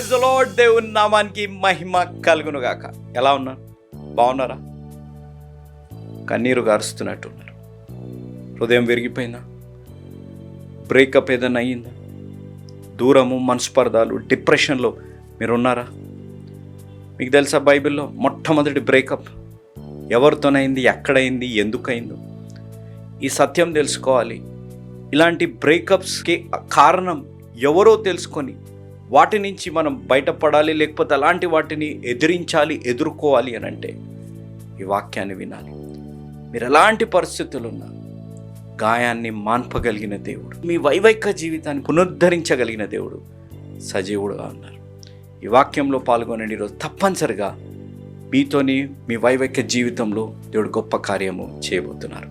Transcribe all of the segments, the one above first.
దేవుని నామానికి మహిమ కలుగును గాక ఎలా ఉన్నారు? బాగున్నారా? కన్నీరు గారుస్తున్నట్టు ఉన్నారు. హృదయం విరిగిపోయిందా? బ్రేకప్ ఏదైనా అయ్యిందా? దూరము మనస్పర్ధాలు డిప్రెషన్లో మీరు ఉన్నారా మీకు తెలుసా బైబిల్లో మొట్టమొదటి బ్రేకప్? ఎవరితోనైంది ఎక్కడైంది ఎందుకైందో? ఈ సత్యం తెలుసుకోవాలి. ఇలాంటి బ్రేకప్స్కి కారణం ఎవరో తెలుసుకొని వాటి నుంచి మనం బయటపడాలి లేకపోతే అలాంటి వాటిని ఎదిరించాలి ఎదుర్కోవాలి అని అంటే ఈ వాక్యాన్ని వినాలి. మీరు ఎలాంటి పరిస్థితులు ఉన్నా గాయాన్ని మాన్పగలిగిన దేవుడు మీ వైవైక జీవితాన్ని పునరుద్ధరించగలిగిన దేవుడు సజీవుడుగా ఉన్నారు. ఈ వాక్యంలో పాల్గొనండి ఈరోజు. తప్పనిసరిగా మీతోని మీ వైవైక జీవితంలో దేవుడు గొప్ప కార్యము చేయబోతున్నారు.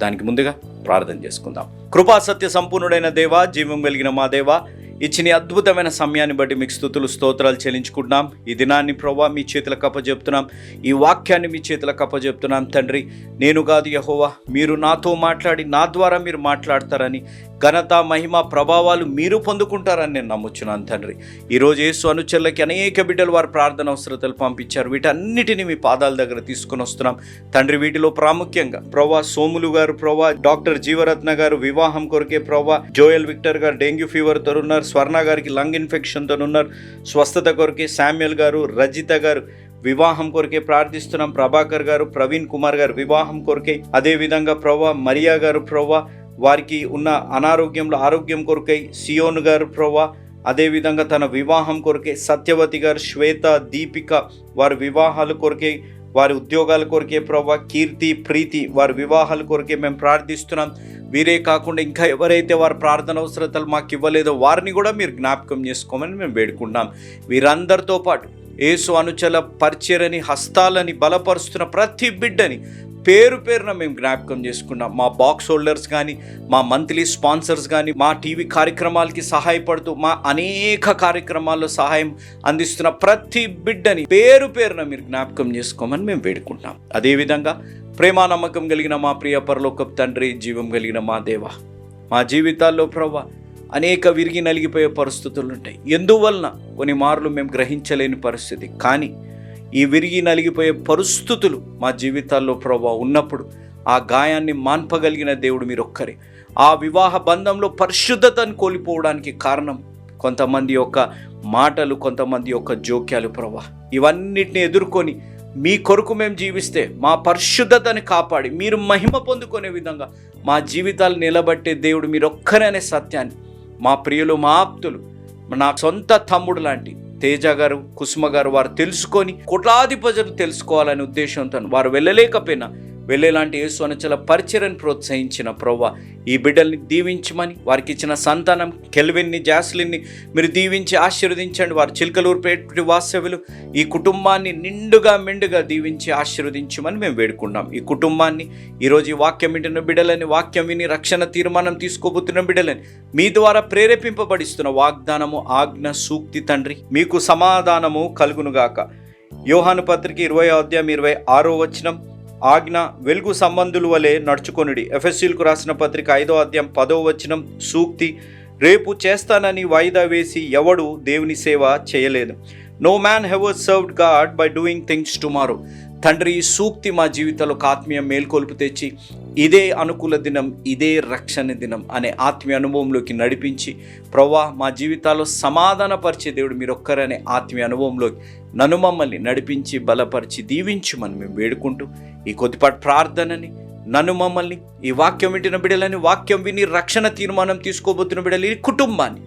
దానికి ముందుగా ప్రార్థన చేసుకుందాం. కృపా సత్య సంపూర్ణుడైన దేవా జీవం కలిగిన మా దేవా ఇచ్చిన అద్భుతమైన సమయాన్ని బట్టి మీకు స్థుతులు స్తోత్రాలు చెల్లించుకుంటున్నాం. ఈ దినాన్ని ప్రభా మీ చేతులకు అప్పచెప్తున్నాం ఈ వాక్యాన్ని మీ చేతులకు అప్పచెప్తున్నాం తండ్రి నేను కాదు యహోవా మీరు నాతో మాట్లాడి నా ద్వారా మీరు మాట్లాడతారని ఘనత మహిమ ప్రభావాలు మీరు పొందుకుంటారని నేను నమ్ముచున్నాను తండ్రి. ఈరోజు యేసు అనుచరులకి అనేక బిడ్డలు వారు ప్రార్థన అవసరతలు పంపించారు. వీటన్నిటిని మీ పాదాల దగ్గర తీసుకొని వస్తున్నాం. తండ్రి వీటిలో ప్రాముఖ్యంగా ప్రవా సోములు గారు ప్రవా డాక్టర్ జీవరత్న గారు వివాహం కొరకే ప్రవా జోయల్ విక్టర్ గారు డెంగ్యూ ఫీవర్తో ఉన్నారు స్వర్ణ గారికి లంగ్ ఇన్ఫెక్షన్తో ఉన్నారు స్వస్థత కొరకే శామ్యుల్ గారు రజిత గారు వివాహం కొరకే ప్రార్థిస్తున్నాం. ప్రభాకర్ గారు ప్రవీణ్ కుమార్ గారు వివాహం కొరకే. అదే విధంగా మరియా గారు ప్రవ్వా వారికి ఉన్న అనారోగ్యంలో ఆరోగ్యం కొరకై సియోన్ గారు ప్రవ్వా అదేవిధంగా తన వివాహం కొరకే సత్యవతి గారు శ్వేత దీపిక వారి వివాహాల కొరకే వారి ఉద్యోగాల కొరకే ప్రభా కీర్తి ప్రీతి వారి వివాహాల కొరకే మేము ప్రార్థిస్తున్నాం. వీరే కాకుండా ఇంకా ఎవరైతే వారి ప్రార్థన అవసరతలు మాకు ఇవ్వలేదో వారిని కూడా మీరు జ్ఞాపకం చేసుకోమని మేము వేడుకుంటున్నాం. వీరందరితో పాటు యేసు అనుచల పరిచరని హస్తాలని బలపరుస్తున్న ప్రతి బిడ్డని పేరు పేరున మేము జ్ఞాపకం చేసుకున్నాం. మా బాక్స్ హోల్డర్స్ కానీ మా మంత్లీ స్పాన్సర్స్ కానీ మా టీవీ కార్యక్రమాలకి సహాయపడుతూ మా అనేక కార్యక్రమాల్లో సహాయం అందిస్తున్న ప్రతి బిడ్డని పేరు పేరున మీరు జ్ఞాపకం చేసుకోమని మేము వేడుకుంటున్నాం. అదేవిధంగా ప్రేమ నమ్మకం కలిగిన మా ప్రియ పరలోకపు తండ్రి జీవం కలిగిన మా దేవ మా జీవితాల్లో ప్రభా అనేక విరిగి నలిగిపోయే పరిస్థితులు ఉంటాయి. ఎందువలన? కొన్ని మార్లు మేము గ్రహించలేని పరిస్థితి. కానీ ఈ విరిగి నలిగిపోయే పరిస్థితులు మా జీవితాల్లో ప్రభావ ఉన్నప్పుడు ఆ గాయాన్ని మాన్పగలిగిన దేవుడు మీరు ఒక్కరే ఆ వివాహ బంధంలో పరిశుద్ధతను కోల్పోవడానికి కారణం కొంతమంది యొక్క మాటలు కొంతమంది యొక్క జోక్యాలు ప్రభా. ఇవన్నిటిని ఎదుర్కొని మీ కొరకు మేము జీవిస్తే మా పరిశుద్ధతని కాపాడి మీరు మహిమ పొందుకునే విధంగా మా జీవితాలు నిలబట్టే దేవుడు మీరు ఒక్కరే అనే సత్యాన్ని మా ప్రియులు మా ఆప్తులు నా సొంత తమ్ముడు లాంటి తేజ గారు కుసుమ గారు వారు తెలుసుకొని కోట్లాది ప్రజలు తెలుసుకోవాలనే ఉద్దేశంతో వారు వెళ్ళలేకపోయినా వెళ్ళేలాంటి యేసు అనచల పరిచయని ప్రోత్సహించిన ప్రవ్వ ఈ బిడ్డల్ని దీవించమని వారికి ఇచ్చిన సంతానం కెల్విన్ని జాస్లిన్ని మీరు దీవించి ఆశీర్వదించండి. వారి చిలకలూరుపేట వాసవులు ఈ కుటుంబాన్ని నిండుగా మెండుగా దీవించి ఆశీర్వదించమని మేము వేడుకున్నాం ఈ కుటుంబాన్ని ఈరోజు ఈ వాక్యం వింటున్న బిడ్డలని వాక్యం విని రక్షణ తీర్మానం తీసుకోబోతున్న బిడ్డలని మీ ద్వారా ప్రేరేపింపబడిస్తున్న వాగ్దానము ఆజ్ఞ సూక్తి తండ్రి మీకు సమాధానము కలుగునుగాక. యోహాను పత్రిక ఇరవై అధ్యాయం ఇరవై ఆరో వచనం. ఆజ్ఞ వెలుగు సంబంధుల వలె నడుచుకొనుడి. ఎఫ్ఎస్సీలకు రాసిన పత్రిక ఐదో అధ్యాయం పదో వచనం సూక్తి రేపు చేస్తానని వాయిదా వేసి ఎవడు దేవుని సేవ చేయలేదు. No man ever served God by doing things tomorrow తండ్రి సూక్తి మా జీవితంలో ఆత్మీయ మేల్కొలుపు తెచ్చి ఇదే అనుకూల దినం ఇదే రక్షణ దినం అనే ఆత్మీయ అనుభవంలోకి నడిపించి ప్రవ్వా మా జీవితాల్లో సమాధానపరిచే దేవుడు మీరు ఒక్కరనే ఆత్మీయ అనుభవంలోకి నన్ను మమ్మల్ని నడిపించి బలపరిచి దీవించమని మేము వేడుకుంటూ ఈ కొద్దిపాటి ప్రార్థనని నన్ను మమ్మల్ని ఈ వాక్యం వింటున్న బిడ్డలని వాక్యం విని రక్షణ తీర్మానం తీసుకోబోతున్న బిడ్డలు ఈ కుటుంబాన్ని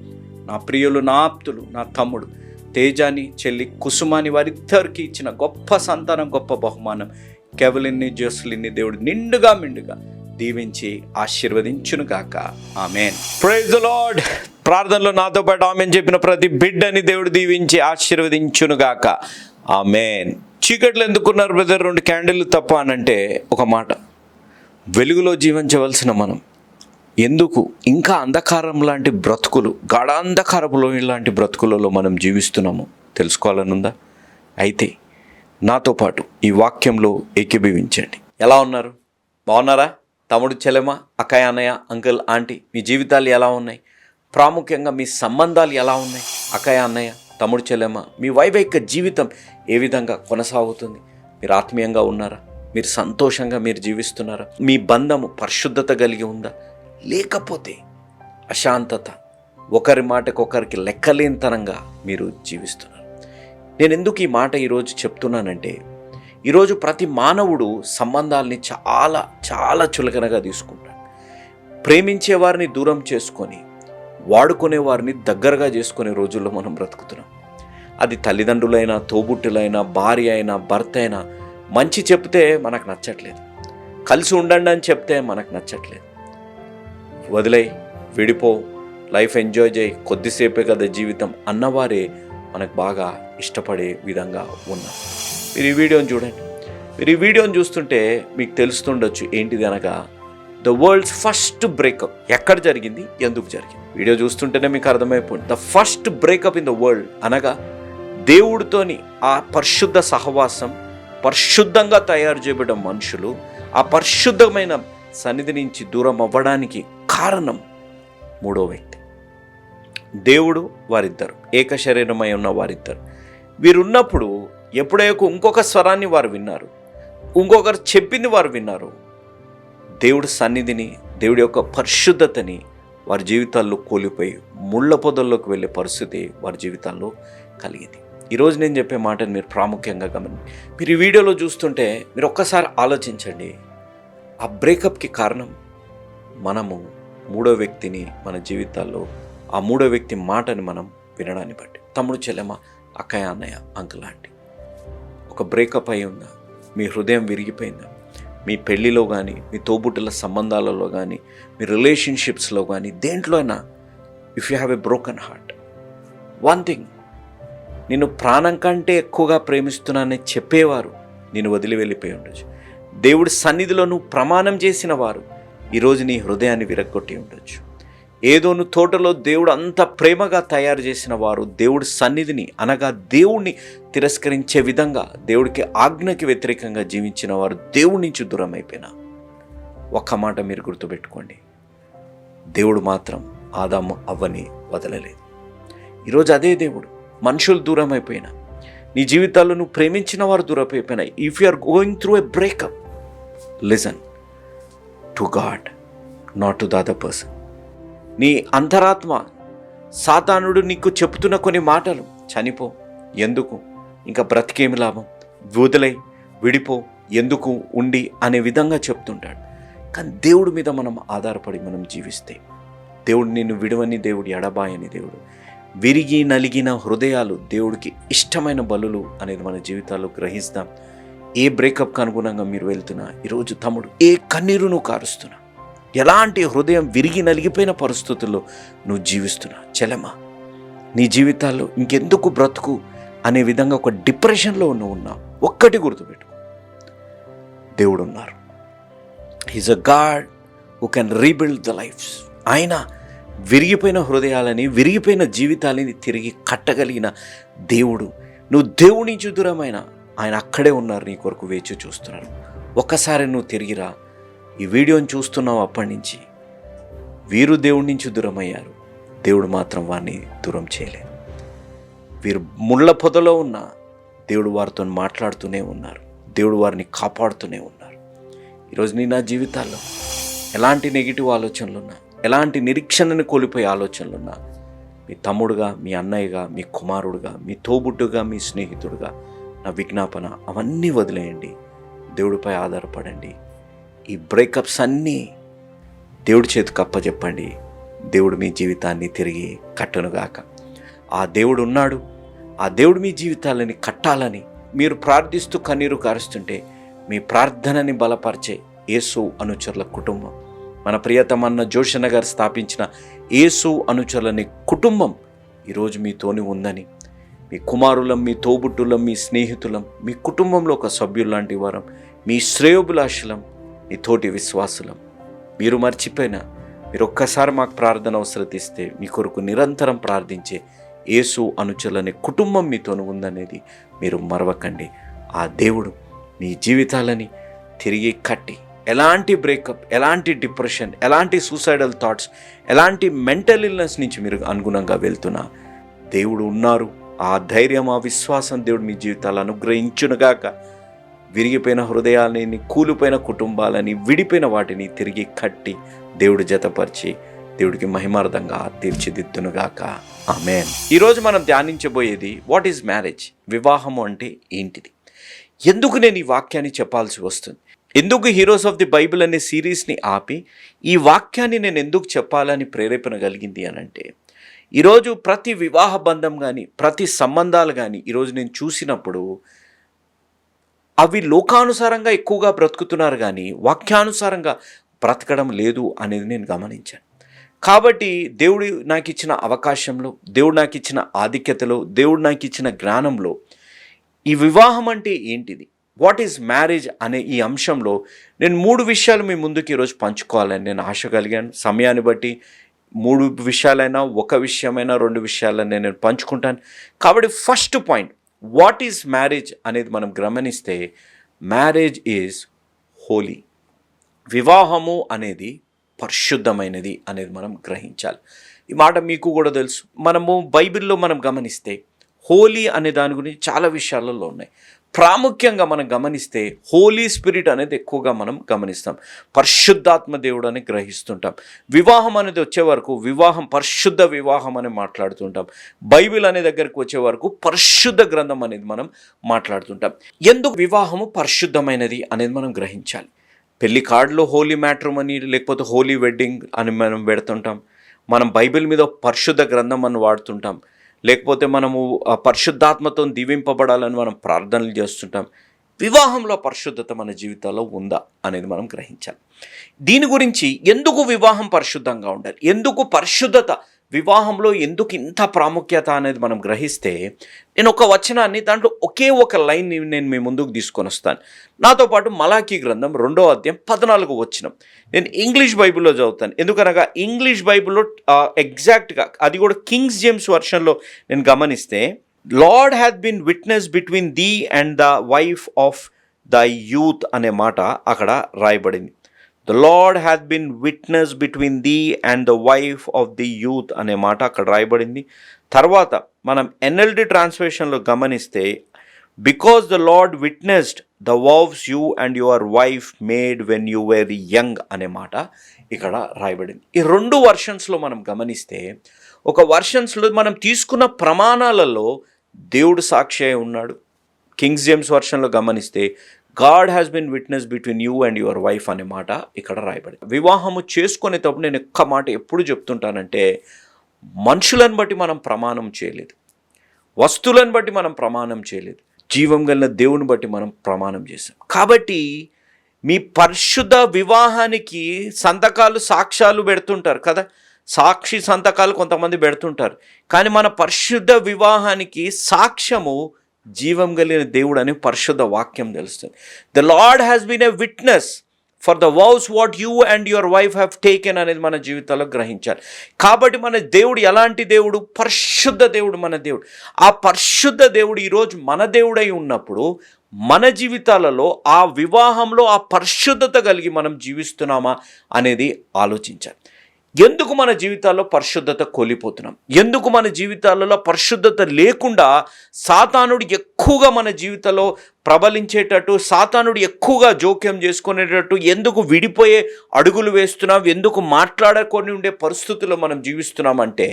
నా ప్రియులు నా ఆప్తులు నా తమ్ముడు తేజాని చెల్లి కుసుమాని వారిద్దరికి ఇచ్చిన గొప్ప సంతానం గొప్ప బహుమానం. కెవలిన్ని జోస్లిన్ని దేవుడు నిండుగా మిండుగా దీవించి ఆశీర్వదించును గాక. ఆమెన్. ప్రైజ్ లార్డ్ ప్రార్థనలో నాతో పాటు ఆమెన్ చెప్పిన ప్రతి బిడ్డని దేవుడు దీవించి ఆశీర్వదించును గాక. ఆమెన్. చీకట్లు ఎందుకున్నారు బ్రదర్? రెండు క్యాండిల్ తప్ప అనంటే ఒక మాట. వెలుగులో జీవించవలసిన మనం. ఎందుకు? ఇంకా అంధకారం లాంటి బ్రతుకులు గాఢాంధకారపులో ఇలాంటి బ్రతుకులలో మనం జీవిస్తున్నాము. తెలుసుకోవాలనుందా? అయితే నాతో పాటు ఈ వాక్యంలో ఏకీభవించండి. ఎలా ఉన్నారు? బాగున్నారా? తమ్ముడు చెలెమ అక్కయ్య అన్నయ్య అంకుల్ ఆంటీ మీ జీవితాలు ఎలా ఉన్నాయి? ప్రాముఖ్యంగా మీ సంబంధాలు ఎలా ఉన్నాయి? అక్కయ్య అన్నయ్య తమ్ముడు చెల్లెమ్మ మీ వైవాహిక జీవితం ఏ విధంగా కొనసాగుతుంది? మీరు ఆత్మీయంగా ఉన్నారా? మీరు సంతోషంగా మీరు జీవిస్తున్నారా? మీ బంధము పరిశుద్ధత కలిగి ఉందా? లేకపోతే అశాంతత ఒకరి మాటకు ఒకరికి లెక్కలేనితనంగా మీరు జీవిస్తున్నారు. నేను ఎందుకు ఈ మాట ఈరోజు చెప్తున్నానంటే ఈరోజు ప్రతి మానవుడు సంబంధాల్ని చాలా చాలా చులకనగా తీసుకుంటాడు. ప్రేమించే వారిని దూరం చేసుకొని వాడుకునే వారిని దగ్గరగా చేసుకునే రోజుల్లో మనం బ్రతుకుతున్నాం. అది తల్లిదండ్రులైనా తోబుట్టులైనా భార్య అయినా భర్త అయినా మంచి చెప్తే మనకు నచ్చట్లేదు. కలిసి ఉండండి అని చెప్తే మనకు నచ్చట్లేదు. వదిలై విడిపో లైఫ్ ఎంజాయ్ చేయి కొద్దిసేపే కదా జీవితం అన్నవారే మనకు బాగా ఇష్టపడే విధంగా ఉన్నారు. మీరు ఈ వీడియోని చూడండి. మీరు ఈ వీడియోని చూస్తుంటే మీకు తెలుస్తుండొచ్చు ఏంటిది అనగా ద వరల్డ్స్ ఫస్ట్ బ్రేకప్ ఎక్కడ జరిగింది? ఎందుకు జరిగింది? వీడియో చూస్తుంటేనే మీకు అర్థమైపోయింది. The first breakup in the world అనగా దేవుడితోని ఆ పరిశుద్ధ సహవాసం పరిశుద్ధంగా తయారు చేయబడ్డ మనుషులు ఆ పరిశుద్ధమైన సన్నిధి నుంచి దూరం అవ్వడానికి కారణం మూడో వ్యక్తి. దేవుడు వారిద్దరు ఏక శరీరమై ఉన్న వారిద్దరు. వీరున్నప్పుడు ఎప్పుడైతే ఇంకొక స్వరాన్ని వారు విన్నారు ఇంకొకరు చెప్పింది వారు విన్నారు దేవుడి సన్నిధిని దేవుడి యొక్క పరిశుద్ధతని వారి జీవితాల్లో కోల్పోయి ముళ్ళ పొదల్లోకి వెళ్ళే పరిస్థితి వారి జీవితాల్లో కలిగింది. ఈరోజు నేను చెప్పే మాటను మీరు ప్రాముఖ్యంగా గమని మీరు ఈ వీడియోలో చూస్తుంటే మీరు ఒక్కసారి ఆలోచించండి ఆ బ్రేకప్కి కారణం మనము మూడో వ్యక్తిని మన జీవితాల్లో ఆ మూడో వ్యక్తి మాటని మనం వినడాన్ని బట్టి. తమ్ముడు చెల్లెమ్మ అక్కయ్య అన్నయ్య అంకుల్ ఆంటీ ఒక బ్రేకప్ అయి ఉందా మీ హృదయం విరిగిపోయిందా మీ పెళ్ళిలో కానీ మీ తోబుట్టుల సంబంధాలలో కానీ మీ రిలేషన్షిప్స్లో కానీ దేంట్లో అయినా if you have a broken heart one thing నిన్ను ప్రాణం కంటే ఎక్కువగా ప్రేమిస్తున్నానని చెప్పేవారు నేను వదిలి వెళ్ళిపోయి ఉండొచ్చు. దేవుడి సన్నిధిలో నువ్వు ప్రమాణం చేసిన వారు ఈరోజు నీ హృదయాన్ని విరగ్గొట్టి ఉండొచ్చు. ఏదోను తోటలో దేవుడు అంత ప్రేమగా తయారు చేసిన వారు దేవుడి సన్నిధిని అనగా దేవుణ్ణి తిరస్కరించే విధంగా దేవుడికి ఆజ్ఞకి వ్యతిరేకంగా జీవించిన వారు దేవుడి నుంచి దూరం అయిపోయినా. ఒక్క మాట మీరు గుర్తుపెట్టుకోండి. దేవుడు మాత్రం ఆదాము అవ్వని వదలలేదు. ఈరోజు అదే దేవుడు. మనుషులు దూరం అయిపోయినా. నీ జీవితాల్లో నువ్వు ప్రేమించిన వారు దూరం అయిపోయినా. If you are going through a breakup listen to God not to the other person నీ అంతరాత్మ సాతానుడు నీకు చెప్తున్న కొన్ని మాటలు చనిపో ఎందుకు? ఇంకా బ్రతికేమి లాభం? వదిలై విడిపో ఎందుకు ఉండి అనే విధంగా చెప్తుంటాడు. కానీ దేవుడి మీద మనం ఆధారపడి మనం జీవిస్తే దేవుడు నిన్ను విడవని దేవుడు ఎడబాయని దేవుడు విరిగి నలిగిన హృదయాలు దేవుడికి ఇష్టమైన బలులు అనేది మన జీవితాల్లో గ్రహిస్తాం. ఏ బ్రేకప్కి అనుగుణంగా మీరు వెళ్తున్నా ఈరోజు తమ్ముడు ఏ కన్నీరు నువ్వు కారుస్తున్నా ఎలాంటి హృదయం విరిగి నలిగిపోయిన పరిస్థితుల్లో నువ్వు జీవిస్తున్నా చెలమా నీ జీవితాల్లో ఇంకెందుకు బ్రతుకు అనే విధంగా ఒక డిప్రెషన్లో నువ్వు ఉన్నావు ఒక్కటి గుర్తుపెట్టు దేవుడు ఉన్నారు is a God who can rebuild the lifes ఆయన విరిగిపోయిన హృదయాలని విరిగిపోయిన జీవితాలని తిరిగి కట్టగలిగిన దేవుడు. నువ్వు దేవుడి నుంచి దూరమైన ఆయన అక్కడే ఉన్నారు నీ కొరకు వేచి చూస్తున్నారు ఒక్కసారి నువ్వు తిరిగిరా ఈ వీడియోని చూస్తున్నావు అప్పటి నుంచి. వీరు దేవుడి నుంచి దూరం అయ్యారు దేవుడు మాత్రం వారిని దూరం చేయలేదు. వీరు ముళ్ళ పొదలో ఉన్న దేవుడు వారితో మాట్లాడుతూనే ఉన్నారు. దేవుడు వారిని కాపాడుతూనే ఉన్నారు. ఈరోజు నీ నా జీవితాల్లో ఎలాంటి నెగిటివ్ ఆలోచనలు ఉన్నా ఎలాంటి నిరీక్షణను కోల్పోయే ఆలోచనలు ఉన్నా మీ తమ్ముడుగా మీ అన్నయ్యగా మీ కుమారుడుగా మీ తోబుట్టుగా మీ స్నేహితుడుగా నా విజ్ఞాపన అవన్నీ వదిలేయండి. దేవుడిపై ఆధారపడండి. ఈ బ్రేకప్స్ అన్నీ దేవుడి చేతికి అప్పచెప్పండి దేవుడు మీ జీవితాన్ని తిరిగి కట్టనుగాక ఆ దేవుడు ఉన్నాడు. ఆ దేవుడు మీ జీవితాలని కట్టాలని మీరు ప్రార్థిస్తూ కన్నీరు కారుస్తుంటే మీ ప్రార్థనని బలపరిచే యేసు అనుచరుల కుటుంబం. మన ప్రియతమన్న జోషన్న గారు స్థాపించిన యేసు అనుచరులని కుటుంబం ఈరోజు మీతోని ఉందని మీ కుమారులం మీ తోబుట్టులం మీ స్నేహితులం మీ కుటుంబంలో ఒక సభ్యుల్లాంటి వారం మీ శ్రేయోభిలాషులం మీ తోటి విశ్వాసులం. మీరు మర్చిపోయినా మీరు ఒక్కసారి మాకు ప్రార్థన అవసరం ఇస్తే మీ కొరకు నిరంతరం ప్రార్థించే యేసు అనుచరులనే కుటుంబం మీతోను ఉందనేది మీరు మరవకండి. ఆ దేవుడు మీ జీవితాలని తిరిగి కట్టి ఎలాంటి బ్రేకప్ ఎలాంటి డిప్రెషన్ ఎలాంటి సూసైడల్ థాట్స్ ఎలాంటి మెంటల్ ఇల్నెస్ నుంచి మీరు అనుగుణంగా వెళ్తున్నా దేవుడు ఉన్నారు ఆ ధైర్యం ఆ విశ్వాసం దేవుడు మీ జీవితాలు అనుగ్రహించునుగాక. విరిగిపోయిన హృదయాలని కూలిపోయిన కుటుంబాలని విడిపోయిన వాటిని తిరిగి కట్టి దేవుడు జతపరిచి దేవుడికి మహిమార్థంగా తీర్చిదిద్దునుగాక. ఆమెన్. ఈరోజు మనం ధ్యానించబోయేది వాట్ ఈజ్ మ్యారేజ్ వివాహము అంటే ఏంటిది? ఎందుకు నేను ఈ వాక్యాన్ని చెప్పాల్సి వస్తుంది? ఎందుకు హీరోస్ ఆఫ్ ది బైబిల్ అనే సిరీస్ని ఆపి ఈ వాక్యాన్ని నేను ఎందుకు చెప్పాలని ప్రేరేపణ కలిగింది అని అంటే ఈరోజు ప్రతి వివాహ బంధం కానీ ప్రతి సంబంధాలు కానీ ఈరోజు నేను చూసినప్పుడు అవి లోకానుసారంగా ఎక్కువగా బ్రతుకుతున్నారు కానీ వాక్యానుసారంగా బ్రతకడం లేదు అనేది నేను గమనించాను. కాబట్టి దేవుడు నాకు ఇచ్చిన అవకాశంలో దేవుడు నాకు ఇచ్చిన ఆధిక్యతలో దేవుడు నాకు ఇచ్చిన జ్ఞానంలో ఈ వివాహం అంటే ఏంటిది? వాట్ ఈజ్ మ్యారేజ్ అనే ఈ అంశంలో నేను మూడు విషయాలు మీ ముందుకు ఈరోజు పంచుకోవాలని నేను ఆశ కలిగాను. సమయాన్ని బట్టి మూడు విషయాలైనా ఒక విషయమైనా రెండు విషయాలైనా నేను పంచుకుంటాను. కాబట్టి first point what is marriage అనేది మనం గమనిస్తే మ్యారేజ్ ఈజ్ హోలీ వివాహము అనేది పరిశుద్ధమైనది అనేది మనం గ్రహించాలి. ఈ మాట మీకు కూడా తెలుసు. మనము బైబిల్లో మనం గమనిస్తే హోలీ అనే దాని గురించి చాలా విషయాలలో ఉన్నాయి. ప్రాముఖ్యంగా మనం గమనిస్తే హోలీ స్పిరిట్ అనేది ఎక్కువగా మనం గమనిస్తాం. పరిశుద్ధాత్మ దేవుడు అని గ్రహిస్తుంటాం. వివాహం అనేది వచ్చే వరకు వివాహం పరిశుద్ధ వివాహం అని మాట్లాడుతుంటాం. బైబిల్ అనే దగ్గరికి వచ్చే వరకు పరిశుద్ధ గ్రంథం అనేది మనం మాట్లాడుతుంటాం. ఎందుకు వివాహము పరిశుద్ధమైనది అనేది మనం గ్రహించాలి? పెళ్ళి కార్డులో హోలీ మ్యాట్రమని లేకపోతే హోలీ వెడ్డింగ్ అని మనం పెడుతుంటాం. మనం బైబిల్ మీద పరిశుద్ధ గ్రంథం అని వాడుతుంటాం. లేకపోతే మనము పరిశుద్ధాత్మతో దీవింపబడాలని మనం ప్రార్థనలు చేస్తుంటాం. వివాహంలో పరిశుద్ధత మన జీవితాల్లో ఉందా అనేది మనం గ్రహించాలి. దీని గురించి ఎందుకు వివాహం పరిశుద్ధంగా ఉండాలి? ఎందుకు పరిశుద్ధత వివాహంలో ఎందుకు ఇంత ప్రాముఖ్యత అనేది మనం గ్రహిస్తే నేను ఒక వచనాన్ని దాంట్లో ఒకే ఒక లైన్ నేను మీ ముందుకు తీసుకొని వస్తాను. నాతో పాటు మలాఖీ గ్రంథం రెండో అధ్యాయం పద్నాలుగు వచ్చినం నేను ఇంగ్లీష్ బైబిల్లో చదువుతాను. ఎందుకనగా ఇంగ్లీష్ బైబిల్లో ఎగ్జాక్ట్గా అది కూడా కింగ్స్ జేమ్స్ వర్షన్లో నేను గమనిస్తే Lord had been witness between thee and the wife of the youth అనే మాట అక్కడ రాయబడింది. The Lord had been witness between thee and the wife of the youth అనే మాట అక్కడ రాయబడింది. తర్వాత మనం ఎన్ఎల్డి ట్రాన్స్లేషన్లో గమనిస్తే because the Lord witnessed the vows you and your wife made when you were young అనే మాట ఇక్కడ రాయబడింది. ఈ రెండు వర్షన్స్లో మనం గమనిస్తే ఒక వర్షన్స్లో మనం తీసుకున్న ప్రమాణాలలో దేవుడు సాక్షి అయి ఉన్నాడు. కింగ్స్ జేమ్స్ వర్షన్లో గమనిస్తే God has been witness between you and your wife అనే మాట ఇక్కడ రాయబడి వివాహము చేసుకునేటప్పుడు నేను ఒక్క మాట ఎప్పుడు చెప్తుంటానంటే మనుషులను బట్టి మనం ప్రమాణం చేయలేదు. వస్తువులను బట్టి మనం ప్రమాణం చేయలేదు. జీవం కలిగిన దేవుని బట్టి మనం ప్రమాణం చేసాం కాబట్టి మీ పరిశుద్ధ వివాహానికి సంతకాలు సాక్ష్యాలు పెడుతుంటారు కదా? సాక్షి సంతకాలు కొంతమంది పెడుతుంటారు. కానీ మన పరిశుద్ధ వివాహానికి సాక్ష్యము జీవం కలిగిన దేవుడు అని పరిశుద్ధ వాక్యం తెలుస్తుంది. The Lord has been a witness for the vows what you and your wife have taken అనేది మన జీవితాల్లో గ్రహించాలి. కాబట్టి మన దేవుడు ఎలాంటి దేవుడు? పరిశుద్ధ దేవుడు మన దేవుడు. ఆ పరిశుద్ధ దేవుడు ఈరోజు మన దేవుడై ఉన్నప్పుడు మన జీవితాలలో ఆ వివాహంలో ఆ పరిశుద్ధత కలిగి మనం జీవిస్తున్నామా అనేది ఆలోచించాలి. ఎందుకు మన జీవితాల్లో పరిశుద్ధత కోల్పోతున్నాం? ఎందుకు మన జీవితాలలో పరిశుద్ధత లేకుండా సాతానుడు ఎక్కువగా మన జీవితంలో ప్రబలించేటట్టు సాతానుడు ఎక్కువగా జోక్యం చేసుకునేటట్టు ఎందుకు విడిపోయే అడుగులు వేస్తున్నాం ఎందుకు మాట్లాడకొని ఉండే పరిస్థితుల్లో మనం జీవిస్తున్నామంటే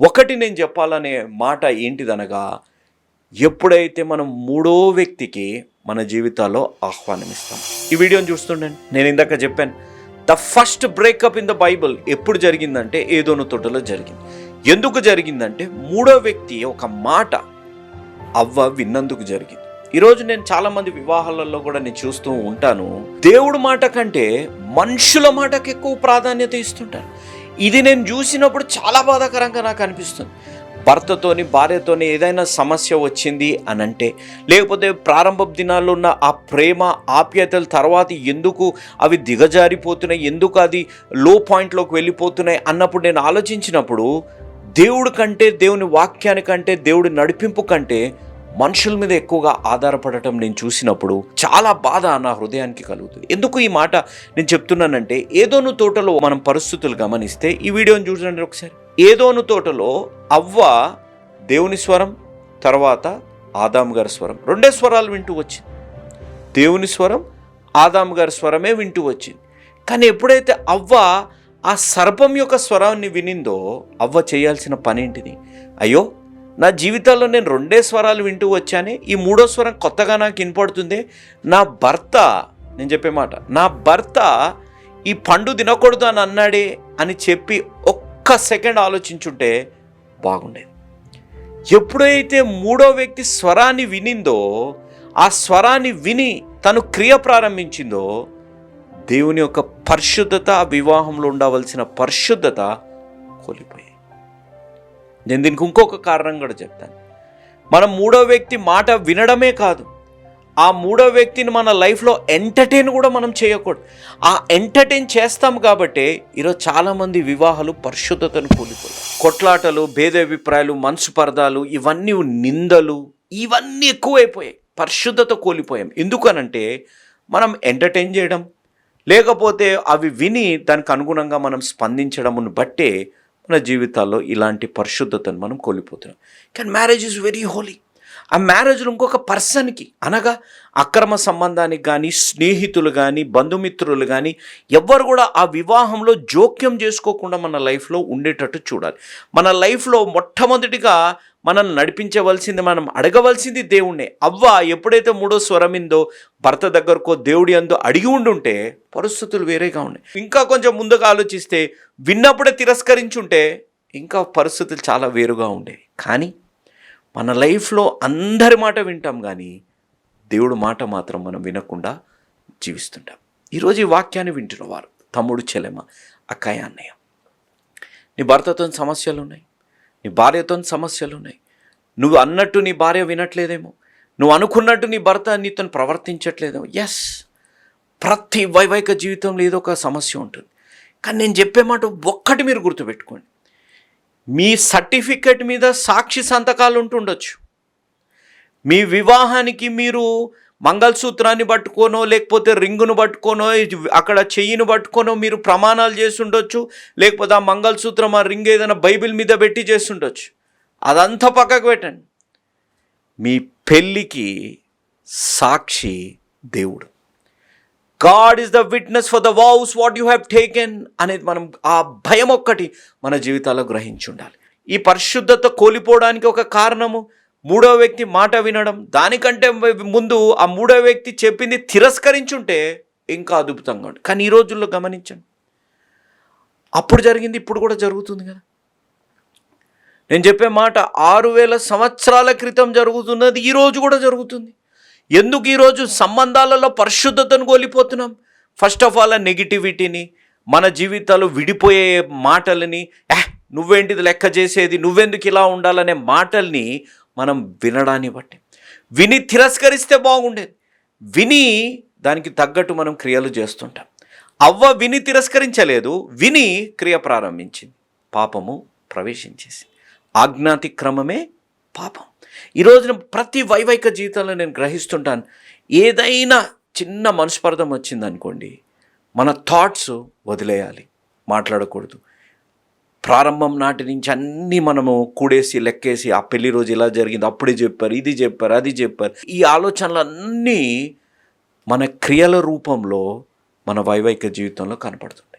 ఒకటి నేను చెప్పాలనే మాట ఏంటిదనగా ఎప్పుడైతే మనం మూడో వ్యక్తికి మన జీవితాల్లో ఆహ్వానం ఇస్తాం ఈ వీడియోని చూస్తుండండి. నేను ఇందాక చెప్పాను the first breakup in the Bible ఎప్పుడు జరిగిందంటే ఏదోను తోటలో జరిగింది. ఎందుకు జరిగిందంటే మూడో వ్యక్తి ఒక మాట అవ్వ విన్నందుకు జరిగింది. ఈరోజు నేను చాలామంది వివాహాలలో కూడా నేను చూస్తూ ఉంటాను. దేవుడు మాట కంటే మనుషుల మాటకు ఎక్కువ ప్రాధాన్యత ఇస్తుంటాను ఇది నేను చూసినప్పుడు చాలా బాధాకరంగా నాకు అనిపిస్తుంది. భర్తతోని భార్యతోని ఏదైనా సమస్య వచ్చింది అని అంటే లేకపోతే ప్రారంభ దినాల్లో ఉన్న ఆ ప్రేమ ఆప్యాయతల తర్వాత ఎందుకు అవి దిగజారిపోతున్నాయి ఎందుకు అది లో పాయింట్లోకి వెళ్ళిపోతున్నాయి అన్నప్పుడు నేను ఆలోచించినప్పుడు దేవుడి కంటే దేవుని వాక్యాని కంటే దేవుడి నడిపింపు కంటే మనుషుల మీద ఎక్కువగా ఆధారపడటం నేను చూసినప్పుడు చాలా బాధ నా హృదయానికి కలుగుతుంది. ఎందుకు ఈ మాట నేను చెప్తున్నానంటే ఏదోను తోటలో మనం పరిస్థితులు గమనిస్తే ఈ వీడియోని చూడండి ఒకసారి. ఏదోను తోటలో అవ్వ దేవుని స్వరం తర్వాత ఆదాము గారి స్వరం. రెండే స్వరాలు వింటూ వచ్చింది. దేవుని స్వరం ఆదాము గారి స్వరమే వింటూ వచ్చింది. కానీ ఎప్పుడైతే అవ్వ ఆ సర్పం యొక్క స్వరాన్ని వినిందో అవ్వ చేయాల్సిన పనేంటిది? అయ్యో నా జీవితంలో నేను రెండే స్వరాలు వింటూ వచ్చానే ఈ మూడో స్వరం కొత్తగా నాకు వినపడుతుంది. నా భర్త నేను చెప్పే మాట నా భర్త ఈ పండు తినకూడదు అని అన్నాడే అని చెప్పి ఒక్క సెకండ్ ఆలోచించుంటే బాగుండేది. ఎప్పుడైతే మూడో వ్యక్తి స్వరాన్ని వినిందో ఆ స్వరాన్ని విని తను క్రియ ప్రారంభించిందో దేవుని యొక్క పరిశుద్ధత ఆ వివాహంలో ఉండవలసిన పరిశుద్ధత కోల్పోయాయి నేను దీనికి ఇంకొక కారణం కూడా చెప్తాను. మనం మూడో వ్యక్తి మాట వినడమే కాదు. ఆ మూడో వ్యక్తిని మన లైఫ్లో ఎంటర్టైన్ కూడా మనం చేయకూడదు. ఆ ఎంటర్టైన్ చేస్తాం కాబట్టి ఈరోజు చాలామంది వివాహాలు పరిశుద్ధతను కోల్పోయారు. కొట్లాటలు భేదాభిప్రాయాలు మనసు పరదాలు ఇవన్నీ నిందలు ఇవన్నీ ఎక్కువైపోయాయి. పరిశుద్ధత కోల్పోయాం. ఎందుకనంటే మనం ఎంటర్టైన్ చేయడం లేకపోతే అవి విని దానికి అనుగుణంగా మనం స్పందించడమును బట్టే మన జీవితాల్లో ఇలాంటి పరిశుద్ధతను మనం కోల్పోతున్నాం. కానీ మ్యారేజ్ ఇస్ వెరీ హోలీ. ఆ మ్యారేజ్లో ఇంకొక పర్సన్కి అనగా అక్రమ సంబంధానికి కానీ స్నేహితులు కానీ బంధుమిత్రులు కానీ ఎవ్వరు కూడా ఆ వివాహంలో జోక్యం చేసుకోకుండా మన లైఫ్లో ఉండేటట్టు చూడాలి. మన లైఫ్లో మొట్టమొదటిగా మనల్ని నడిపించవలసింది మనం అడగవలసింది దేవుణ్ణే. అవ్వ ఎప్పుడైతే మూడో స్వరమిందో భర్త దగ్గరకో దేవుడి అందో అడిగి ఉండుంటే పరిస్థితులు వేరేగా ఉన్నాయి. ఇంకా కొంచెం ముందుగా ఆలోచిస్తే విన్నప్పుడే తిరస్కరించుంటే ఇంకా పరిస్థితులు చాలా వేరుగా ఉండేవి. కానీ మన లైఫ్లో అందరి మాట వింటాం కానీ దేవుడు మాట మాత్రం మనం వినకుండా జీవిస్తుంటాం. ఈరోజు ఈ వాక్యాన్ని వింటున్న వారు తమ్ముడు చెలెమ అక్కయ్య అన్నయ్య. నీ భర్తతో సమస్యలు ఉన్నాయి నీ భార్యతో సమస్యలు ఉన్నాయి. నువ్వు అన్నట్టు నీ భార్య వినట్లేదేమో నువ్వు అనుకున్నట్టు నీ భర్త నీతో ప్రవర్తించట్లేదేమో. ఎస్ ప్రతి వైవాహిక జీవితంలో ఏదో ఒక సమస్య ఉంటుంది. కానీ నేను చెప్పే మాట ఒక్కటి మీరు గుర్తుపెట్టుకోండి. మీ సర్టిఫికెట్ మీద సాక్షి సంతకాలు ఉంటుండొచ్చు మీ వివాహానికి మీరు మంగళసూత్రాన్ని పట్టుకోనో లేకపోతే రింగును పట్టుకోనో ఇది- అక్కడ చెయ్యిని పట్టుకోనో మీరు ప్రమాణాలు చేస్తుండొచ్చు లేకపోతే ఆ మంగళసూత్రం ఆ రింగ్ ఏదైనా బైబిల్ మీద పెట్టి చేస్తుండొచ్చు. అదంతా పక్కకు పెట్టండి. మీ పెళ్ళికి సాక్షి దేవుడు. God is the witness for the vows what you have taken అనేది మనం ఆ భయం ఒక్కటి మన జీవితాల్లో గ్రహించి ఉండాలి ఈ పరిశుద్ధత కోల్పోవడానికి ఒక కారణము మూడో వ్యక్తి మాట వినడం. దానికంటే ముందు ఆ మూడో వ్యక్తి చెప్పింది తిరస్కరించుంటే ఇంకా అద్భుతంగా ఉంటుంది కానీ ఈ రోజుల్లో గమనించండి. అప్పుడు జరిగింది ఇప్పుడు కూడా జరుగుతుంది కదా. నేను చెప్పే మాట ఆరు వేల సంవత్సరాల క్రితం జరుగుతున్నది ఈ రోజు కూడా జరుగుతుంది. ఎందుకు ఈరోజు సంబంధాలలో పరిశుద్ధతను కోల్పోతున్నాం? ఫస్ట్ ఆఫ్ ఆల్ ఆ నెగిటివిటీని మన జీవితాలు విడిపోయే మాటలని "ఏ, నువ్వేంటిది లెక్క చేసేది? నువ్వెందుకు ఇలా ఉండాలనే మాటల్ని మనం వినడాన్ని బట్టి. విని తిరస్కరిస్తే బాగుండేది. విని దానికి తగ్గట్టు మనం క్రియలు చేస్తుంటాం. అవ్వ విని తిరస్కరించలేదు. విని క్రియ ప్రారంభించింది. పాపము ప్రవేశించేసింది. ఆజ్ఞాతిక్రమమే పాపం. ఈ రోజున ప్రతి వైవాహిక జీవితంలో నేను గ్రహిస్తుంటాను ఏదైనా చిన్న మనస్పర్ధం వచ్చిందనుకోండి మన థాట్స్ వదిలేయాలి మాట్లాడకూడదు. ప్రారంభం నాటి నుంచి అన్నీ మనము కూడేసి లెక్కేసి ఆ పెళ్ళి రోజు ఇలా జరిగింది అప్పుడే చెప్పారు ఇది చెప్పారు అది చెప్పారు. ఈ ఆలోచనలన్నీ మన క్రియల రూపంలో మన వైవాహిక జీవితంలో కనపడుతుంది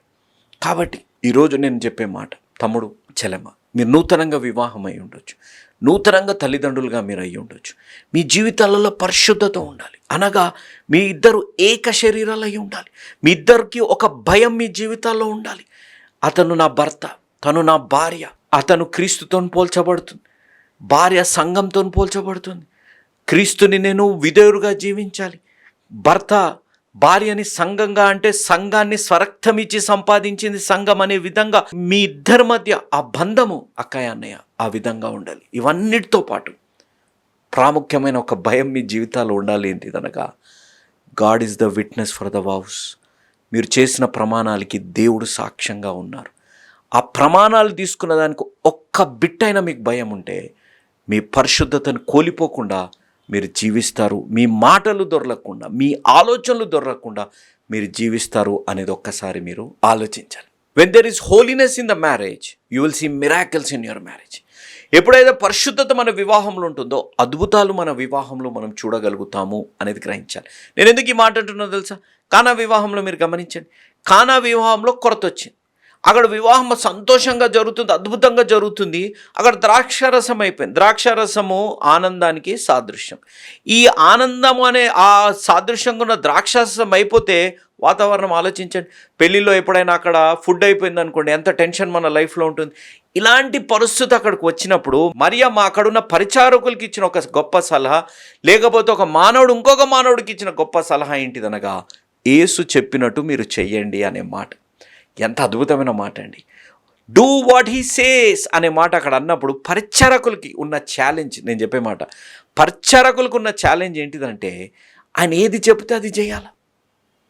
కాబట్టి ఈరోజు నేను చెప్పే మాట తమ్ముడు చెలమ మీరు నూతనంగా వివాహం అయి ఉండొచ్చు. నూతనంగా తల్లిదండ్రులుగా మీరు అయ్యి ఉండొచ్చు. మీ జీవితాలలో పరిశుద్ధత ఉండాలి. అనగా మీ ఇద్దరు ఏక శరీరాలు అయి ఉండాలి. మీ ఇద్దరికి ఒక భయం మీ జీవితాల్లో ఉండాలి. అతను నా భర్త తను నా భార్య అతను క్రీస్తుతో పోల్చబడుతుంది. భార్య సంఘంతో పోల్చబడుతుంది. క్రీస్తుని నేను విధేయుడుగా జీవించాలి. భర్త భార్యని సంఘంగా అంటే సంఘాన్ని స్వరక్తమిచ్చి సంపాదించింది సంఘం అనే విధంగా మీ ఇద్దరి మధ్య ఆ బంధము అక్కయ్య అన్నయ్య ఆ విధంగా ఉండాలి. ఇవన్నిటితో పాటు ప్రాముఖ్యమైన ఒక భయం మీ జీవితాల్లో ఉండాలి ఏంటిదనగా God is the witness for the vows మీరు చేసిన ప్రమాణాలకి దేవుడు సాక్ష్యంగా ఉన్నారు. ఆ ప్రమాణాలు తీసుకున్న దానికి ఒక్క బిట్టైనా మీకు భయం ఉంటే మీ పరిశుద్ధతను కోల్పోకుండా మీరు జీవిస్తారు. మీ మాటలు దొరలకుండా మీ ఆలోచనలు దొరలకుండా మీరు జీవిస్తారు అనేది ఒక్కసారి మీరు ఆలోచించాలి. When there is holiness in the marriage you will see miracles in your marriage ఎప్పుడైతే పరిశుద్ధత మన వివాహంలో ఉంటుందో అద్భుతాలు మన వివాహంలో మనం చూడగలుగుతాము అనేది గ్రహించాలి. నేను ఎందుకు ఈ మాట అంటున్నా తెలుసా? కానా వివాహంలో మీరు గమనించండి. కానా వివాహంలో కొరత వచ్చింది. అక్కడ వివాహం సంతోషంగా జరుగుతుంది అద్భుతంగా జరుగుతుంది. అక్కడ ద్రాక్షారసం అయిపోయింది. ద్రాక్షారసము ఆనందానికి సాదృశ్యం. ఈ ఆనందం అనే ఆ సాదృశ్యంగా ఉన్న ద్రాక్షారసం అయిపోతే వాతావరణం ఆలోచించండి. పెళ్ళిలో ఎప్పుడైనా అక్కడ ఫుడ్ అయిపోయింది అనుకోండి ఎంత టెన్షన్ మన లైఫ్లో ఉంటుంది. ఇలాంటి పరిస్థితి అక్కడికి వచ్చినప్పుడు మరియమ్మ అక్కడున్న పరిచారకులకి ఇచ్చిన ఒక గొప్ప సలహా లేకపోతే ఒక మానవుడు ఇంకొక మానవుడికి ఇచ్చిన గొప్ప సలహా ఏంటిదనగా ఏసు చెప్పినట్టు మీరు చెయ్యండి అనే మాట. ఎంత అద్భుతమైన మాట అండి. డూ వాట్ హీ సేస్ అనే మాట అక్కడ అన్నప్పుడు పరిచారకులకి ఉన్న ఛాలెంజ్ నేను చెప్పే మాట పరిచారకులకు ఉన్న ఛాలెంజ్ ఏంటిదంటే ఆయన ఏది చెప్తే అది చేయాలి.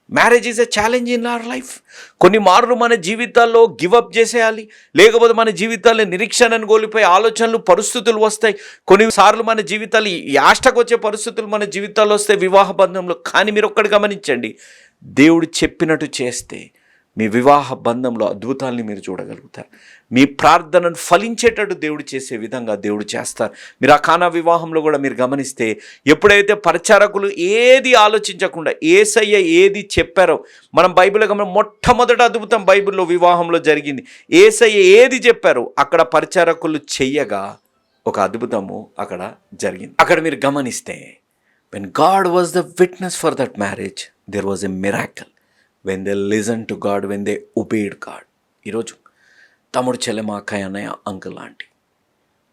Marriage is a challenge in our life కొన్ని మార్లు మన జీవితాల్లో గివప్ చేసేయాలి. లేకపోతే మన జీవితాల్లో నిరీక్షణను కోల్పోయి ఆలోచనలు పరిస్థితులు వస్తాయి. కొన్నిసార్లు మన జీవితాలు యాష్టకు వచ్చే పరిస్థితులు మన జీవితాల్లో వస్తాయి వివాహ బంధంలో. కానీ మీరు ఒక్కటి గమనించండి దేవుడు చెప్పినట్టు చేస్తే మీ వివాహ బంధంలో అద్భుతాల్ని మీరు చూడగలుగుతారు. మీ ప్రార్థనను ఫలించేటట్టు దేవుడు చేసే విధంగా దేవుడు చేస్తారు. మీరు ఆ కానా వివాహంలో కూడా మీరు గమనిస్తే ఎప్పుడైతే పరిచారకులు ఏది ఆలోచించకుండా ఏసయ్య ఏది చెప్పారో మనం బైబిల్ గమనం మొట్టమొదటి అద్భుతం బైబిల్లో వివాహంలో జరిగింది. ఏసయ్య ఏది చెప్పారో అక్కడ పరిచారకులు చెయ్యగా ఒక అద్భుతము అక్కడ జరిగింది. అక్కడ మీరు గమనిస్తే when God was the witness for that marriage there was a miracle when they listen to God when they obeyed God ఈరోజు తమ్ముడు చెల్లెమ అక్కయ్య అన్నయ్య అంకుల్ లాంటి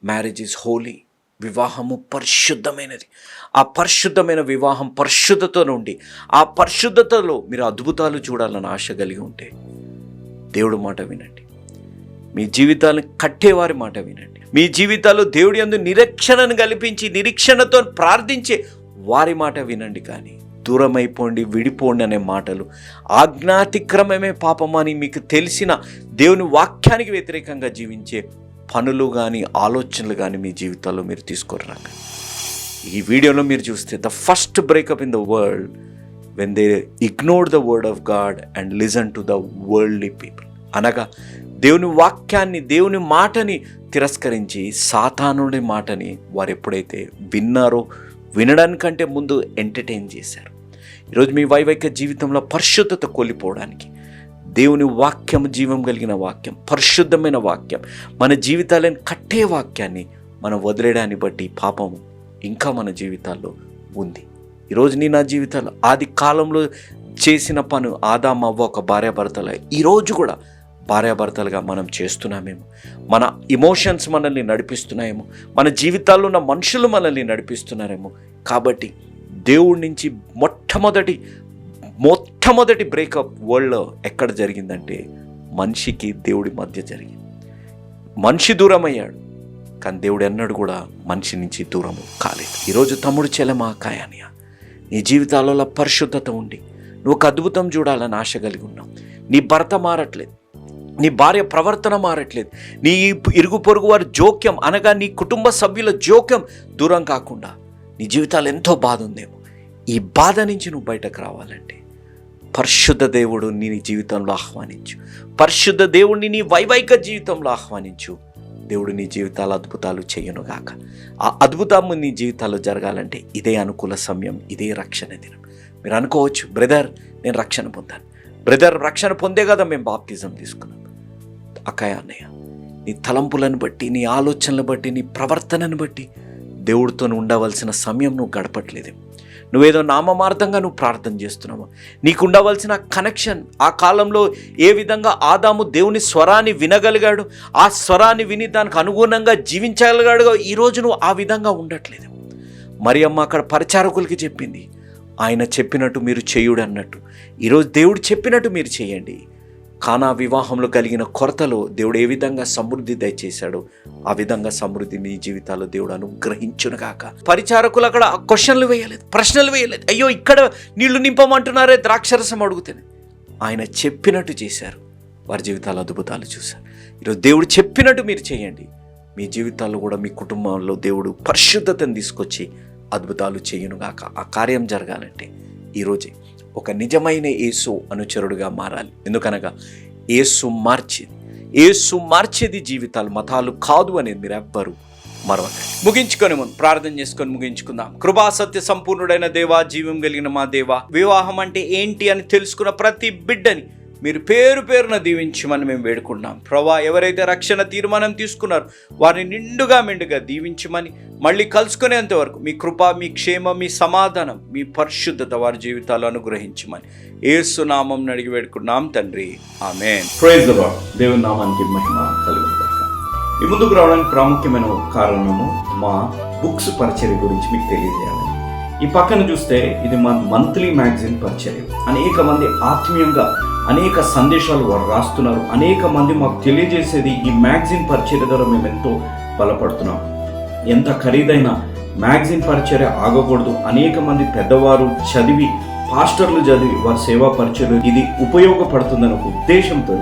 మ్యారేజ్ ఈజ్ హోలీ వివాహము పరిశుద్ధమైనది. ఆ పరిశుద్ధమైన వివాహం పరిశుద్ధత నుండి ఆ పరిశుద్ధతలో మీరు అద్భుతాలు చూడాలని ఆశ కలిగి ఉంటే దేవుడు మాట వినండి. మీ జీవితాలను కట్టేవారి మాట వినండి. మీ జీవితాలు దేవుడి అందు నిరీక్షణను కల్పించి నిరీక్షణతో ప్రార్థించే వారి మాట వినండి కానీ దూరమైపోండి విడిపోండి అనే మాటలు. ఆజ్ఞాతిక్రమమే పాపమని మీకు తెలిసిన దేవుని వాక్యానికి వ్యతిరేకంగా జీవించే పనులు కానీ ఆలోచనలు కానీ మీ జీవితాల్లో మీరు తీసుకురాక ఈ వీడియోలో మీరు చూస్తే the first breakup in the world when they ignore the word of God and listen to the worldly people అనగా దేవుని వాక్యాన్ని దేవుని మాటని తిరస్కరించి సాతానుడి మాటని వారు ఎప్పుడైతే విన్నారో వినడానికంటే ముందు ఎంటర్టైన్ చేశారు. ఈరోజు మీ వైవాహిక జీవితంలో పరిశుద్ధత కోల్పోవడానికి దేవుని వాక్యం జీవం కలిగిన వాక్యం పరిశుద్ధమైన వాక్యం మన జీవితాలను కట్టే వాక్యాన్ని మనం వదిలేయడాన్ని బట్టి పాపము ఇంకా మన జీవితాల్లో ఉంది. ఈరోజు నీ నా జీవితాల్లో ఆది కాలంలో చేసిన పను ఆదామవ్వ ఒక భార్యాభర్తల ఈరోజు కూడా భార్యాభర్తలుగా మనం చేస్తున్నామేమో. మన ఇమోషన్స్ మనల్ని నడిపిస్తున్నాయేమో. మన జీవితాల్లో ఉన్న మనుషులు మనల్ని నడిపిస్తున్నారేమో. కాబట్టి దేవుడి నుంచి మొట్టమొదటి మొట్టమొదటి బ్రేకప్ వరల్డ్లో ఎక్కడ జరిగిందంటే మనిషికి దేవుడి మధ్య జరిగింది. మనిషి దూరం అయ్యాడు కానీ దేవుడు ఎన్నడూ కూడా మనిషి నుంచి దూరము కాలేదు. ఈరోజు తమ్ముడు చెలమా కాయానియ నీ జీవితాలలో పరిశుద్ధత ఉండి నువ్వు ఒక అద్భుతం చూడాలని ఆశ కలిగి ఉన్నావు. నీ భర్త మారట్లేదు నీ భార్య ప్రవర్తన మారట్లేదు నీ ఇరుగు పొరుగు వారి జోక్యం అనగా నీ కుటుంబ సభ్యుల జోక్యం దూరం కాకుండా నీ జీవితాలు ఎంతో బాధ ఉందేమో. ఈ బాధ నుంచి నువ్వు బయటకు రావాలంటే పరిశుద్ధ దేవుడు నీ జీవితంలో ఆహ్వానించు. పరిశుద్ధ దేవుడిని నీ వైవాహిక జీవితంలో ఆహ్వానించు. దేవుడు నీ జీవితాలు అద్భుతాలు చేయనుగాక ఆ అద్భుతము నీ జీవితాల్లో జరగాలంటే ఇదే అనుకూల సమయం ఇదే రక్షణ దినం. మీరు అనుకోవచ్చు బ్రదర్ నేను రక్షణ పొందాను. బ్రదర్ రక్షణ పొందే కదా మేము బాప్తిజం తీసుకున్నాం. అక్కయ్య అన్నయ్య నీ తలంపులను బట్టి నీ ఆలోచనలు బట్టి నీ ప్రవర్తనను బట్టి దేవుడితో ఉండవలసిన సమయం నువ్వు గడపట్లేదేమో. నువ్వేదో నామమార్థంగా నువ్వు ప్రార్థన చేస్తున్నావు. నీకు ఉండవలసిన కనెక్షన్ ఆ కాలంలో ఏ విధంగా ఆదాము దేవుని స్వరాన్ని వినగలిగాడు ఆ స్వరాన్ని విని దానికి అనుగుణంగా జీవించగలిగాడు ఈరోజు నువ్వు ఆ విధంగా ఉండట్లేదు. మరి అమ్మ అక్కడ పరిచారకులకి చెప్పింది ఆయన చెప్పినట్టు మీరు చేయుడు అన్నట్టు ఈరోజు దేవుడు చెప్పినట్టు మీరు చేయండి. కానా వివాహంలో కలిగిన కొరతలో దేవుడు ఏ విధంగా సమృద్ధి దయచేశాడు ఆ విధంగా సమృద్ధి మీ జీవితాల్లో దేవుడు అనుగ్రహించును కాక పరిచారకులు అక్కడ క్వశ్చన్లు వేయలేదు ప్రశ్నలు వేయలేదు. అయ్యో ఇక్కడ నీళ్ళు నింపమంటున్నారే ద్రాక్షరసం అడుగుతుంది ఆయన చెప్పినట్టు చేశారు. వారి జీవితాలు అద్భుతాలు చూశారు. ఈరోజు దేవుడు చెప్పినట్టు మీరు చేయండి. మీ జీవితాల్లో కూడా మీ కుటుంబంలో దేవుడు పరిశుద్ధతను తీసుకొచ్చి అద్భుతాలు చేయనుగాక ఆ కార్యం జరగాలంటే ఈరోజే ఒక నిజమైన యేసు అనుచరుడుగా మారాలి. ఎందుకనగా ఏసు మార్చేది. ఏసు మార్చేది జీవితాలు మతాలు కాదు అనేది మీరు ఎవ్వరు మరొకటి ముగించుకొని ముందు ప్రార్థన చేసుకొని ముగించుకుందాం. కృపా సత్య సంపూర్ణుడైన దేవా జీవం కలిగిన మా దేవా వివాహం అంటే ఏంటి అని తెలుసుకున్న ప్రతి బిడ్డని మీరు పేరు పేరున దీవించమని మేము వేడుకున్నాం ప్రభా ఎవరైతే రక్షణ తీర్మానం తీసుకున్నారో వారిని నిండుగా మెండుగా దీవించమని మళ్ళీ కలుసుకునేంత వరకు మీ కృప మీ క్షేమం మీ సమాధానం మీ పరిశుద్ధత వారి జీవితాలు అనుగ్రహించమని ఏసు నామం అడిగి వేడుకున్నాం తండ్రి. ఆమె దేవుని నామానికి మహిమ కలుగుతాక ఈ ముందుకు రావడానికి ప్రాముఖ్యమైన కారణము మా బుక్స్ పరిచర్య గురించి మీకు తెలియజేయాలి. ఈ పక్కన చూస్తే ఇది మా మంత్లీ మ్యాగజైన్ పరిచర్య. అనేక మంది ఆత్మీయంగా అనేక సందేశాలు వారు రాస్తున్నారు. అనేక మంది మాకు తెలియజేసేది ఈ మ్యాగజైన్ పరిచర్య ద్వారా మేము ఎంతో బలపడుతున్నాం. ఎంత ఖరీదైన మ్యాగజైన్ పరిచర్య ఆగకూడదు. అనేక మంది పెద్దవారు చదివి పాస్టర్లు చదివి వారి సేవా పరిచయం ఇది ఉపయోగపడుతుందనే ఉద్దేశంతో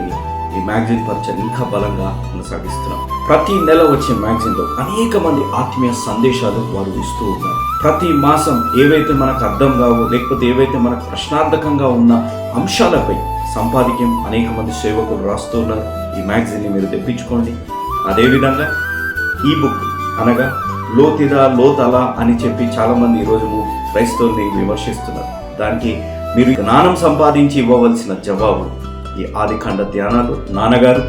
ఈ మ్యాగజైన్ పరిచయం ఇంకా బలంగా కొనసాగిస్తున్నాం. ప్రతి నెల వచ్చే మ్యాగజైన్లో అనేక మంది ఆత్మీయ సందేశాలు వారు ఇస్తూ ఉన్నారు. ప్రతి మాసం ఏవైతే మనకు అర్థం కావో లేకపోతే ఏవైతే మనకు ప్రశ్నార్థకంగా ఉన్న అంశాలపై సంపాదికం అనేక మంది సేవకులు రాస్తూ ఉన్నారు. ఈ మ్యాగజైన్ని మీరు తెప్పించుకోండి. అదేవిధంగా ఈ బుక్ అనగా లోతిదా లోతలా అని చెప్పి చాలామంది ఈరోజు క్రైస్తవుల్ని విమర్శిస్తున్నారు. దానికి మీరు జ్ఞానం సంపాదించి ఇవ్వవలసిన జవాబు ఈ ఆదికాండ ధ్యానాలు. నాన్నగారు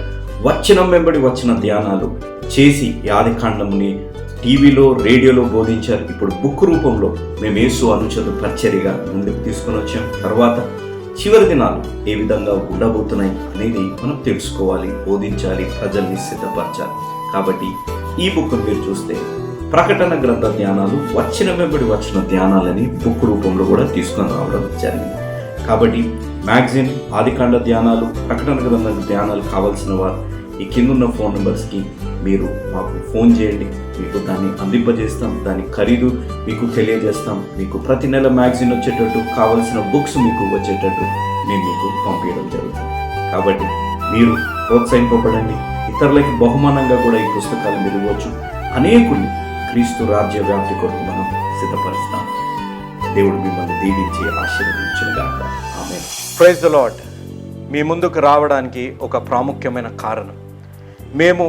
వచనం వెంబడి వచ్చిన ధ్యానాలు చేసి ఈ ఆదికాండముని టీవీలో రేడియోలో బోధించారు. ఇప్పుడు బుక్ రూపంలో మేము యేసు అనుచరు పరిచర్యగా ముందుకు తీసుకొని వచ్చాం. తర్వాత చివరి దినాలు ఏ విధంగా ఉండబోతున్నాయి అనేది మనం తెలుసుకోవాలి బోధించాలి ప్రజల్ని సిద్ధపరచాలి. కాబట్టి ఈ బుక్ మీరు చూస్తే ప్రకటన గ్రంథ ధ్యానాలు వచ్చిన వెంబడి వచ్చిన ధ్యానాలని బుక్ రూపంలో కూడా తీసుకొని రావడం జరిగింది. కాబట్టి మ్యాగజిన్ ఆదికాండ ధ్యానాలు ప్రకటన గ్రంథ ధ్యానాలు కావాల్సిన వారు ఈ కిందున్న ఫోన్ నెంబర్స్కి మీరు మాకు ఫోన్ చేయండి. మీకు దాన్ని అందింపజేస్తాం. దాని ఖరీదు మీకు తెలియజేస్తాం. మీకు ప్రతి నెల మ్యాగజిన్ వచ్చేటట్టు కావాల్సిన బుక్స్ మీకు వచ్చేటట్టు మేము మీకు పంపించడం జరుగుతుంది. కాబట్టి మీరు ప్రోత్సహింపబడండి. ఇతరులకి బహుమానంగా కూడా ఈ పుస్తకాలు మీరు ఇవ్వచ్చు. అనేకులు క్రీస్తు రాజ్య వ్యాప్తి కొరకు మనం సిద్ధపరుస్తాం. దేవుడు మిమ్మల్ని దీవించి ఆశీర్వదించుగాక ఆమె ప్రైజ్ ద లాట్ మీ ముందుకు రావడానికి ఒక ప్రాముఖ్యమైన కారణం. మేము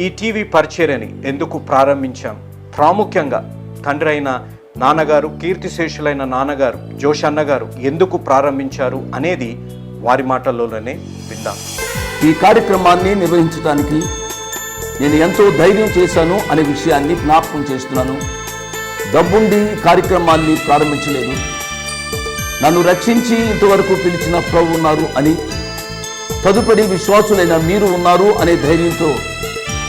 ఈ టీవీ పరిచర్యని ఎందుకు ప్రారంభించాం? ప్రాముఖ్యంగా తండ్రి అయిన నాన్నగారు కీర్తిశేషులైన నాన్నగారు జోష్ అన్నగారు ఎందుకు ప్రారంభించారు అనేది వారి మాటల్లోనే విందాం. ఈ కార్యక్రమాన్ని నిర్వహించడానికి నేను ఎంతో ధైర్యం చేశాను అనే విషయాన్ని జ్ఞాపకం చేస్తున్నాను. డబ్బుండి కార్యక్రమాన్ని ప్రారంభించలేదు. నన్ను రక్షించి ఇంతవరకు పిలిచిన ప్రభు ఉన్నారు అని తదుపరి విశ్వాసులైన మీరు ఉన్నారు అనే ధైర్యంతో